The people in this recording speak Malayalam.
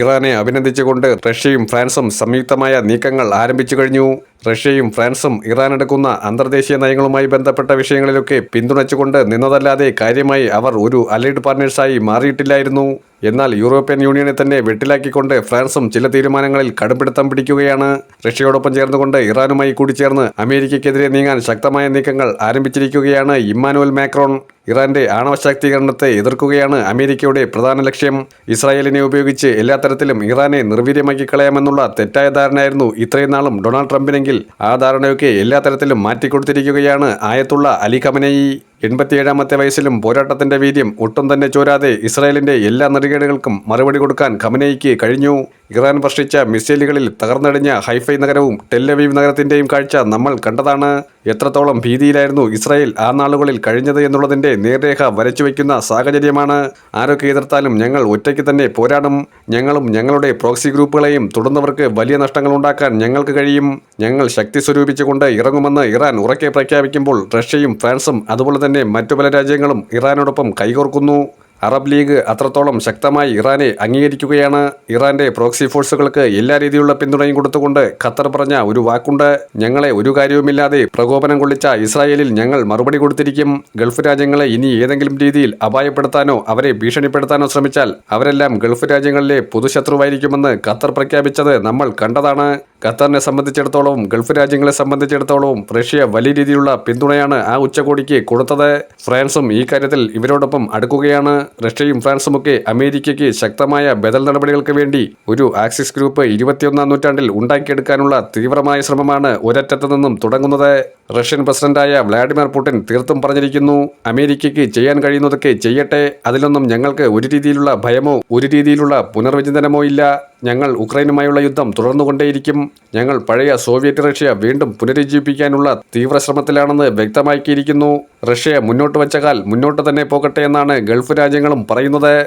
ഇറാനെ അഭിനന്ദിച്ചുകൊണ്ട് റഷ്യയും ഫ്രാൻസും സംയുക്തമായ നീക്കങ്ങൾ ആരംഭിച്ചു കഴിഞ്ഞു. റഷ്യയും ഫ്രാൻസും ഇറാൻ എടുക്കുന്ന അന്തർദേശീയ നയങ്ങളുമായി ബന്ധപ്പെട്ട വിഷയങ്ങളിലൊക്കെ പിന്തുണച്ചുകൊണ്ട് നിന്നതല്ലാതെ കാര്യമായി അവർ ഒരു അലൈഡ് പാർട്ട്നേഴ്സായി മാറിയിട്ടില്ലായിരുന്നു. എന്നാൽ യൂറോപ്യൻ യൂണിയനെ തന്നെ വെട്ടിലാക്കിക്കൊണ്ട് ഫ്രാൻസും ചില തീരുമാനങ്ങളിൽ കടുംപിടുത്തം പിടിക്കുകയാണ്. റഷ്യയോടൊപ്പം ചേർന്നുകൊണ്ട് ഇറാനുമായി കൂടിച്ചേർന്ന് അമേരിക്കയ്ക്കെതിരെ നീങ്ങാൻ ശക്തമായ നീക്കങ്ങൾ ആരംഭിച്ചിരിക്കുകയാണ് ഇമ്മാനുവൽ മാക്രോൺ. ഇറാന്റെ ആണവ ശാക്തീകരണത്തെ എതിർക്കുകയാണ് അമേരിക്കയുടെ പ്രധാന ലക്ഷ്യം. ഇസ്രായേലിനെ ഉപയോഗിച്ച് എല്ലാ തരത്തിലും ഇറാനെ നിർവീര്യമാക്കി കളയാമെന്നുള്ള തെറ്റായ ധാരണയായിരുന്നു ഇത്രയും നാളും ഡൊണാൾഡ് ട്രംപിനെങ്കിൽ. ആ ധാരണയൊക്കെ എല്ലാ തരത്തിലും മാറ്റിക്കൊടുത്തിരിക്കുകയാണ് ആയത്തുള്ള അലി ഖമനയി. എൺപത്തിയേഴാമത്തെ വയസ്സിലും പോരാട്ടത്തിന്റെ വീര്യം ഒട്ടും തന്നെ ചോരാതെ ഇസ്രായേലിന്റെ എല്ലാ നെറികേടുകൾക്കും മറുപടി കൊടുക്കാൻ കമനയിക്ക് കഴിഞ്ഞു. ഇറാൻ വർഷിച്ച മിസൈലുകളിൽ തകർന്നടിഞ്ഞ ഹൈഫൈ നഗരവും ടെല്ലവീവ് നഗരത്തിന്റെയും കാഴ്ച നമ്മൾ കണ്ടതാണ്. എത്രത്തോളം ഭീതിയിലായിരുന്നു ഇസ്രായേൽ ആ നാളുകളിൽ കഴിഞ്ഞത് എന്നുള്ളതിന്റെ നേർരേഖ വരച്ചുവെക്കുന്ന സാഹചര്യമാണ്. ആരൊക്കെ എതിർത്താലും ഞങ്ങൾ ഒറ്റയ്ക്ക് തന്നെ പോരാടും. ഞങ്ങളും ഞങ്ങളുടെ പ്രോക്സി ഗ്രൂപ്പുകളെയും തുടർന്നവർക്ക് വലിയ നഷ്ടങ്ങൾ ഉണ്ടാക്കാൻ ഞങ്ങൾക്ക് കഴിയും. ഞങ്ങൾ ശക്തി സ്വരൂപിച്ചുകൊണ്ട് ഇറങ്ങുമെന്ന് ഇറാൻ ഉറക്കെ പ്രഖ്യാപിക്കുമ്പോൾ റഷ്യയും ഫ്രാൻസും അതുപോലെ തന്നെ മറ്റു പല രാജ്യങ്ങളും ഇറാനോടൊപ്പം കൈകോർക്കുന്നു. അറബ് ലീഗ് അത്രത്തോളം ശക്തമായി ഇറാനെ അംഗീകരിക്കുകയാണ്. ഇറാന്റെ പ്രോക്സി ഫോഴ്സുകൾക്ക് എല്ലാ രീതിയിലുള്ള പിന്തുണയും കൊടുത്തുകൊണ്ട് ഖത്തർ പറഞ്ഞ ഒരു വാക്കുണ്ട്. ഞങ്ങളെ ഒരു കാര്യവുമില്ലാതെ പ്രകോപനം കൊള്ളിച്ച ഇസ്രായേലിൽ ഞങ്ങൾ മറുപടി കൊടുത്തിരിക്കും. ഗൾഫ് രാജ്യങ്ങളെ ഇനി ഏതെങ്കിലും രീതിയിൽ അപായപ്പെടുത്താനോ അവരെ ഭീഷണിപ്പെടുത്താനോ ശ്രമിച്ചാൽ അവരെല്ലാം ഗൾഫ് രാജ്യങ്ങളിലെ പൊതുശത്രുവായിരിക്കുമെന്ന് ഖത്തർ പ്രഖ്യാപിച്ചത് നമ്മൾ കണ്ടതാണ്. ഖത്തറിനെ സംബന്ധിച്ചിടത്തോളവും ഗൾഫ് രാജ്യങ്ങളെ സംബന്ധിച്ചിടത്തോളവും റഷ്യ വലിയ രീതിയിലുള്ള പിന്തുണയാണ് ആ ഉച്ചകോടിക്ക് കൊടുത്തത്. ഫ്രാൻസും ഈ കാര്യത്തിൽ ഇവരോടൊപ്പം അടുക്കുകയാണ്. റഷ്യയും ഫ്രാൻസുമൊക്കെ അമേരിക്കയ്ക്ക് ശക്തമായ ബദൽ നടപടികൾക്ക് വേണ്ടി ഒരു ആക്സിസ് ഗ്രൂപ്പ് ഇരുപത്തിയൊന്നാം നൂറ്റാണ്ടിൽ ഉണ്ടാക്കിയെടുക്കാനുള്ള തീവ്രമായ ശ്രമമാണ് ഒരറ്റത്തു നിന്നും തുടങ്ങുന്നത്. റഷ്യൻ പ്രസിഡന്റായ വ്ളാഡിമിർ പുടിൻ തീർത്തും പറഞ്ഞിരിക്കുന്നു അമേരിക്കയ്ക്ക് ചെയ്യാൻ കഴിയുന്നതൊക്കെ ചെയ്യട്ടെ. അതിലൊന്നും ഞങ്ങൾക്ക് ഒരു രീതിയിലുള്ള ഭയമോ ഒരു രീതിയിലുള്ള പുനർവിചിന്തനമോ ഇല്ല. ഞങ്ങൾ ഉക്രൈനുമായുള്ള യുദ്ധം തുടർന്നുകൊണ്ടേയിരിക്കും. ഞങ്ങൾ പഴയ സോവിയറ്റ് റഷ്യ വീണ്ടും പുനരുജ്ജീവിപ്പിക്കാനുള്ള തീവ്രശ്രമത്തിലാണെന്ന് വ്യക്തമാക്കിയിരിക്കുന്നു. റഷ്യ മുന്നോട്ട് വെച്ച കാൽ മുന്നോട്ട് തന്നെ പോകട്ടെ എന്നാണ് ഗൾഫ് രാജ്യങ്ങളും പറയുന്നത്.